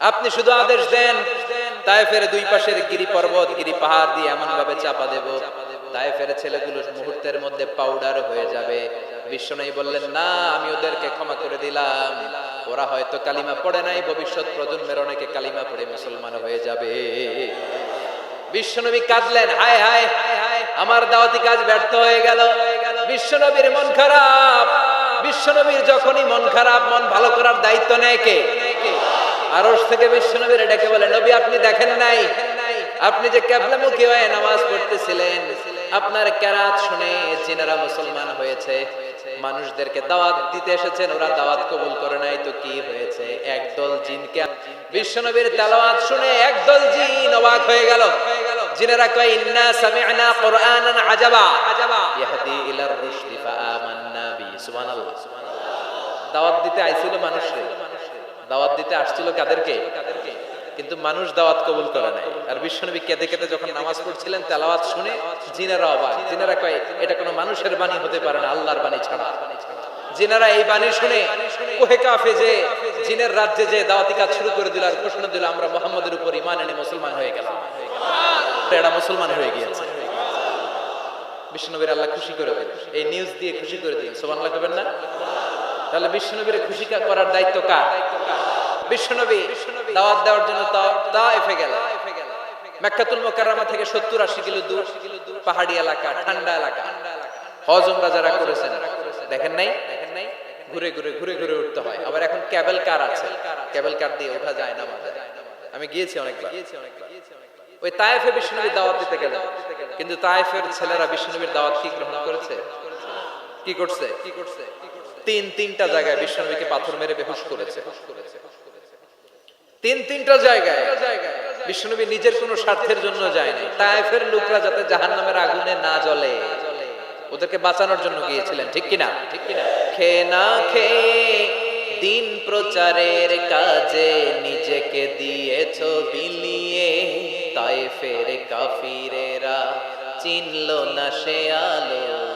আপনি শুধু আদেশ দেন, তায়েফের দুই পাশের গিরি পর্বত গিরি পাহাড় দিয়ে এমন ভাবে চাপা দেব। তায়েফের ছেলেগুলো মুহূর্তের মধ্যে পাউডার হয়ে যাবে। বিশ্বনয়ী বললেন, না, আমি ওদেরকে ক্ষমা করে দিলাম। ওরা হয়তো কালিমা পড়ে নাই, ভবিষ্যৎ প্রজন্মের অনেকে কালিমা পড়ে মুসলমান হয়ে যাবে। বিশ্বনবী কাঁদলেন, হায় হায় আমার দাওয়াতি কাজ ব্যর্থ হয়ে গেল। বিশ্বনবীর মন খারাপ। বিশ্বনবীর যখনই মন খারাপ, মন ভালো করার দায়িত্ব নেয় কে? আরশ থেকে বিশ্বনবীর ডেকে বলে, নবী, আপনি দেখেন নাই। আপনি যে ক্যাবলামুখী হয়ে নামাজ পড়তেছিলেন, আপনার কেরাত শুনে জিনারা মুসলমান হয়েছে। মানুষদেরকে দাওয়াত দিতে এসেছেন, ওরা দাওয়াত কবুল করে নাই, তো কি হয়েছে? একদল জিনকে বিশ্বনবীর তেলাওয়াত শুনে একদল জিন অবাক হয়ে গেল। জিনেরা কয়, ইন্না সামি'না কুরআনান আজাবা। ইয়াহদি ইলার রুশদি, ফাআমান্না বি সুবহানাল্লাহ সুবহানাল্লাহ। দাওয়াত দিতে আইছিল মানুষরে। দাওয়াত দিতে আসছিল কাদেরকে? কিন্তু মানুষ দাওয়াত কবুল করে নাই। আর বিশ্বনবী কেঁদে কেঁদে যখন নামাজ পড়ছিলেন, তেলাওয়াত শুনে জিনেরা অবাক। জিনেরা কয়, এটা কোনো মানুষের বাণী হতে পারে না, আল্লাহর বাণী ছাড়া। জিনেরা এই বাণী শুনে, কোহে কাফে যে, জিনের রাজ্যে যে দাওয়াতি কাজ শুরু করে দিল আর ঘোষণা দিল, আমরা মোহাম্মদের উপর ইমান এনে মুসলমান হয়ে গেলাম। এরা মুসলমান হয়ে গিয়েছে। বিষ্ণুনবীর আল্লাহ খুশি করে দিন এই নিউজ দিয়ে খুশি করে দিন সোমান লাগবেন না? তাহলে বিষ্ণুনবীর খুশি করার দায়িত্ব কার? বিশ্বনবী দাওয়াত দেওয়ার জন্য তা গেল। মেক্কাতুল থেকে সত্তর আশি কিলো দূর, পাহাড়ি এলাকা, ঠান্ডা এলাকা। করেছেন, দেখেন নাই? ঘুরে ঘুরে ঘুরে ঘুরে উঠতে হয়। আবার এখন ক্যাবেল কার আছে? ক্যাবেল কার দিয়ে ওঠা যায় না আমি গিয়েছি অনেকবার। ওই তায়েফে বিষ্ণুনবীর দাওয়াত দিতে গেল কিন্তু তায়েফের ছেলেরা বিষ্ণুনবীর দাওয়াত কি গ্রহণ করেছে? কি করছে? কি করছে তিন, তিনটা জায়গায় বিষ্ণুনবীকে পাথর মেরে বেহুশ করেছে। তিন তিনটা জায়গায় বিষ্ণুনবী নিজের কোন স্বার্থের জন্য যায় নাই। তায়েফের লোকরা যাতে জাহান্নামের আগুনে না জ্বলে। ওদেরকে বাঁচানোর জন্য গিয়েছিলেন, ঠিক কিনা? ঠিক কিনা খে না খে দিন প্রচারের কাজে নিজেকে দিয়েছ বিলিয়ে। তায়েফের কাফিরেরা চিনল না সে আলো।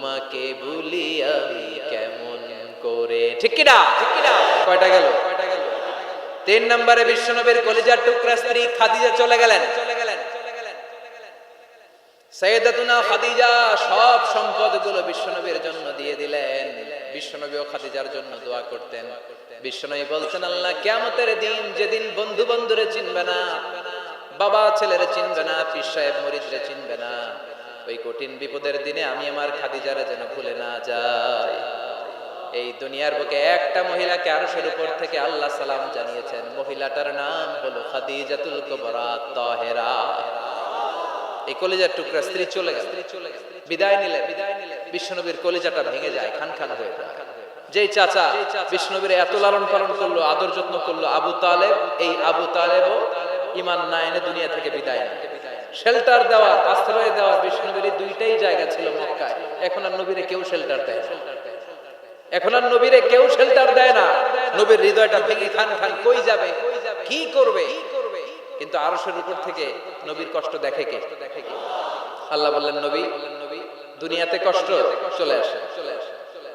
তোমাকে ভুলি আমি কেমন করে? ঠিক কিনা? ঠিক কিনা? কয়টা গেল? তিন নম্বরে বিশ্বনবীর কলিজার টুকরা স্ত্রী খাদিজা চলে গেলেন। সৈয়দাতুনা খাদিজা সব সম্পদগুলো বিশ্বনবীর জন্য দিয়ে দিলেন। বিশ্বনবী ও খাদিজার জন্য দোয়া করতেন। বিশ্বনবী বলছেন, আল্লাহ কিয়ামতের দিন যেদিন বন্ধু বন্ধুরে চিনবে না বাবা ছেলেরে চিনবে না, পীর সাহেব মরিদরে চিনবে না ওই কঠিন বিপদের দিনে আমি আমার খাদিজারে যেন ভুলে না যাই। এই দুনিয়ার বুকে একটা মহিলাকে আরশের উপর থেকে আল্লাহ সালাম জানিয়েছেন। মহিলাটার নাম হলো খাদিজাতুল এই কলিজার টুকরা স্ত্রী চলে গেল। বিদায় বিষ্ণুনবীর কলিজাটা ভেঙে যায় খান খান হয়ে যায়। যেই চাচা এত লালন পালন করল, আদর যত্ন করল, আবু তালেব, এই আবু ইমান না এনে দুনিয়া থেকে বিদায় নেয়। শেল্টার দেওয়া, আশ্রয় দেওয়া বিষ্ণুবীর দুইটাই জায়গা ছিল মক্কায়। এখন আর নবীরে কেউ শেল্টার দেয় এখন আর নবীরে কেউ শেল্টার দেয় না। নবীর হৃদয়টা ভেঙে খান খান কই যাবে? কি করবে? কিন্তু আরশের উপর থেকে নবীর কষ্ট দেখে কে? আল্লাহ বললেন, নবী, দুনিয়াতে কষ্ট চলে আসে চলে আসে।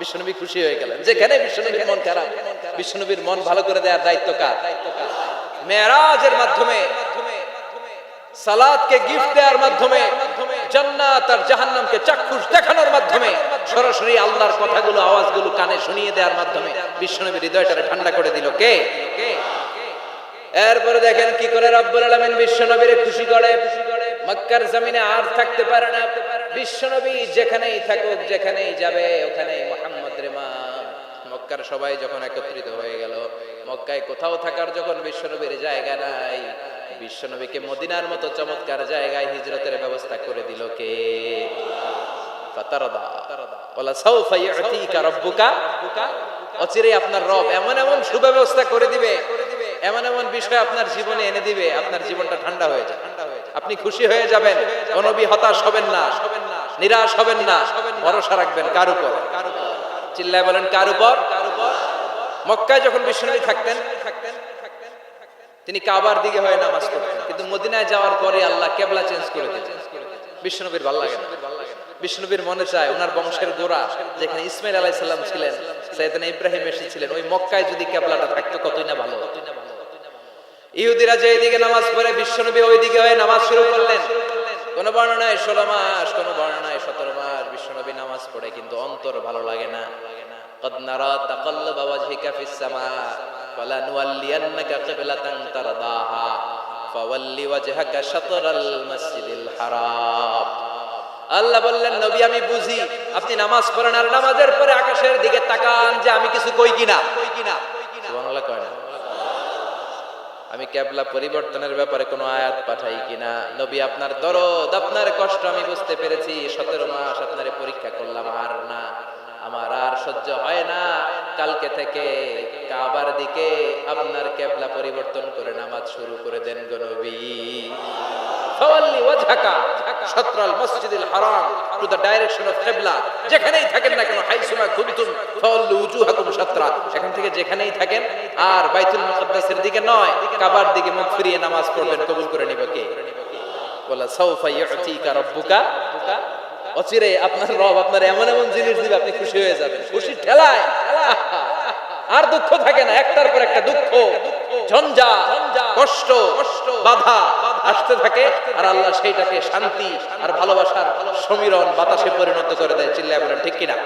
বিশ্বনবী খুশি হয়ে গেলেন। যেখানে বিশ্বনবীর মন খারাপ, বিশ্বনবীর মন ভালো করে দেওয়ার দায়িত্ব কার? মেরাজের মাধ্যমে, সালাদকে গিফট দেওয়ার মাধ্যমে, জান্নাত আর জাহান্নামকে চাক্ষুষ দেখানোর মাধ্যমে, সরাসরি আল্লাহর কথাগুলো, আওয়াজগুলো কানে শুনিয়ে দেওয়ার মাধ্যমে বিশ্বনবীর হৃদয়টারে ঠান্ডা করে দিল। কে? এরপরে দেখেন কি করে রব্বুল আলামিন বিশ্বনবীরে খুশি করে। মক্কার জমিনে আর থাকতে পারে না। বিশ্বনবী যেখানেই থাকুক, যেখানেই যাবে ওখানেই মোহাম্মদ রেমা। মক্কার সবাই যখন একত্রিত হয়ে গেল, মক্কায় কোথাও থাকার যখন বিশ্বনবীর জায়গা নাই, বিশ্বনবীকে মদিনার মতো চমৎকার জায়গায় হিজরতের ব্যবস্থা করে দিল কে? অচিরেই আপনার রব এমন এমন সুব্যবস্থা করে দিবে, এমন এমন বিষয় আপনার জীবনে এনে দিবে, আপনার জীবনটা ঠান্ডা হয়ে যাবে। আপনি খুশি হয়ে যাবেন কোনবি হতাশ হবেন না, নিরাশ হবেন না, ভরসা রাখবেন কার উপর? চিল্লায় বলেন, কার উপর? মক্কায় যখন বিশ্বনবী থাকতেন, তিনি কাবার দিকে হয়ে নামাজ পড়তেন। কিন্তু মদিনায় যাওয়ার পরে আল্লাহ কেবলা চেঞ্জ করে দিলেন। বিশ্বনবীর ভালো লাগে বিষ্ণুবীর মনে চায় ওনার বংশের গোড়া, যেখানে ইসমাইল আলাইসাল্লাম ছিলেন, সৈয়দনা ইব্রাহিম এসেছিলেন, ওই মক্কায় যদি কেবলাটা থাকতো কতই না ভালো। ইহুদিরা যে দিকে নামাজ পড়ে বিশ্বনবী ওই দিকে হয়ে নামাজ শুরু করলেন কোন বর্ণনায় ষোলো মাস কোন বর্ণনায় সতেরো মাস বিশ্বনবী নামাজ পড়ে কিন্তু অন্তর ভালো লাগে না قد نرى تقلب وجهك في السماء فلنولينك قبلة ترضاها فول وجهك شطر المسجد الحرام আল্লাহ বললেন নবী আমি বুঝি আপনি নামাজ পড়েন আর নামাজের পরে আকাশের দিকে তাকান যে আমি কিছু কই কিনা কই কিনা সুবহানাল্লাহ কয় না আমি ক্যাবলা পরিবর্তনের ব্যাপারে কোনো আয়াত পাঠাই কিনা? নবী, আপনার দরদ, আপনার কষ্ট আমি বুঝতে পেরেছি। সতেরো মাস আপনার পরীক্ষা করলাম, আর না। আমার আর সহ্য হয় না। কালকে থেকে কাবার দিকে আপনার ক্যাবলা পরিবর্তন করে নামাজ শুরু করে দেন গো নবী। ফাওয়াল্লি ওয়াজহাকা শাতরাল মসজিদিল হারাম টু দ্য ডাইরেকশন অফ কিবলা। যেখানেই থেকে যেখানেই থাকেন, আর বাইতুল মুকদ্দাসের দিকে নয়, কাবার দিকে মুখ ফিরিয়ে নামাজ পড়বেন। কবুল করে নিব কে? বলা অচিরে আপনার রব আপনার এমন এমন জিনিস দিবে, আপনি খুশি হয়ে যাবেন। খুশি ঠেলায়। আর দুঃখ থাকে না, একটার পর একটা দুঃখ, ঝঞ্ঝা, কষ্ট, বাধা আসতে থাকে, আর আল্লাহ সেইটাকে শান্তি আর ভালোবাসার সমীরণ বাতাসে পরিণত করে দেয়। চিল্লায় বলেন, ঠিক কিনা?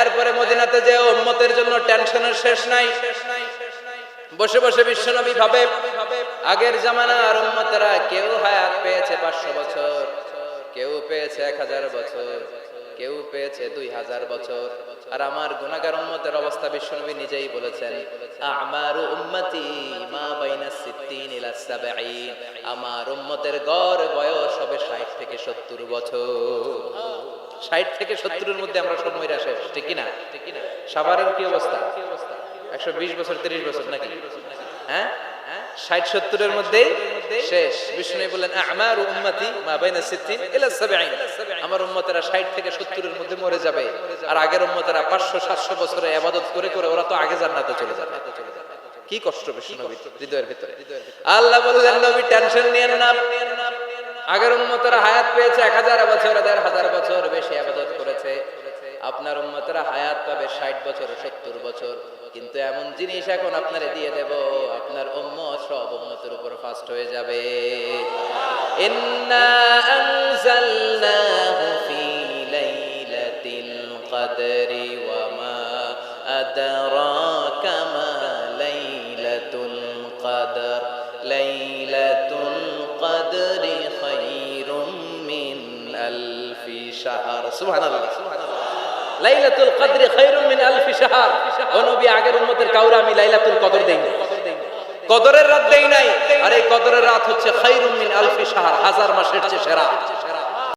এরপরে মদিনাতে যে উম্মতের জন্য টেনশনের শেষ নাই। বসে বসে বিশ্বনবী ভাবে, আগের জামানার উম্মতেরা কেউ হায়াত পেয়েছে পাঁচশো বছর। কেউ পেয়েছে এক হাজার বছর, কেউ পেয়েছে দুই হাজার বছর। আর আমার গুনাগার উম্মতের অবস্থা বিশ্বনবী নিজেই বলেছেন, আমার উম্মতি মা বাইনা সিদ্দিন ইলা সাবঈন। আমার উম্মতের গড় বয়স হবে 60 থেকে 70 বছর। 60 থেকে 70 এর মধ্যে আমরা সব মইরা শেষ, ঠিক কি না সাভারের কি অবস্থা? 120 বছর 30 বছর নাকি? হ্যাঁ? ষাট সত্তরের মধ্যেই শেষ। বিষ্ণু বললেন, আমার উম্মতি মা বাইনা ইলা সাবঈন। আমার উম্মতেরা ষাট থেকে সত্তরের মধ্যে মরে যাবে। আর আগের উম্মতেরা পাঁচশো, সাতশো বছরে আবাদত করে করে ওরা তো আগে জান্নাতে চলে যাবে। কি কষ্ট বিষ্ণু হৃদয়ের ভিতরে। আল্লাহ বললেন, নবী, টেনশন নিয়েন না। আগের উম্মতেরা হায়াত পেয়েছে এক হাজার বছর, দেড় হাজার বছর বেশি আবাদত করেছে। আপনার উম্মতেরা হায়াত পাবে ষাট বছর, সত্তর বছর। কিন্তু এমন জিনিস এখন আপনারে দিয়ে দেব, আপনার উম্মত সব উম্মতের উপর ফাস্ট হয়ে যাবে। ইন্না আনজালনাহু লাইলাতুল কদরি খায়রুম মিন আলফি শাহর। ও নবী, আগের উম্মতের কাউরে আমি লাইলাতুল কদর দেই নাই। কদরের রাত দেই নাই। আর এই কদরের রাত হচ্ছে খায়রুম মিন আলফি শাহর, হাজার মাসের চেয়ে সেরা।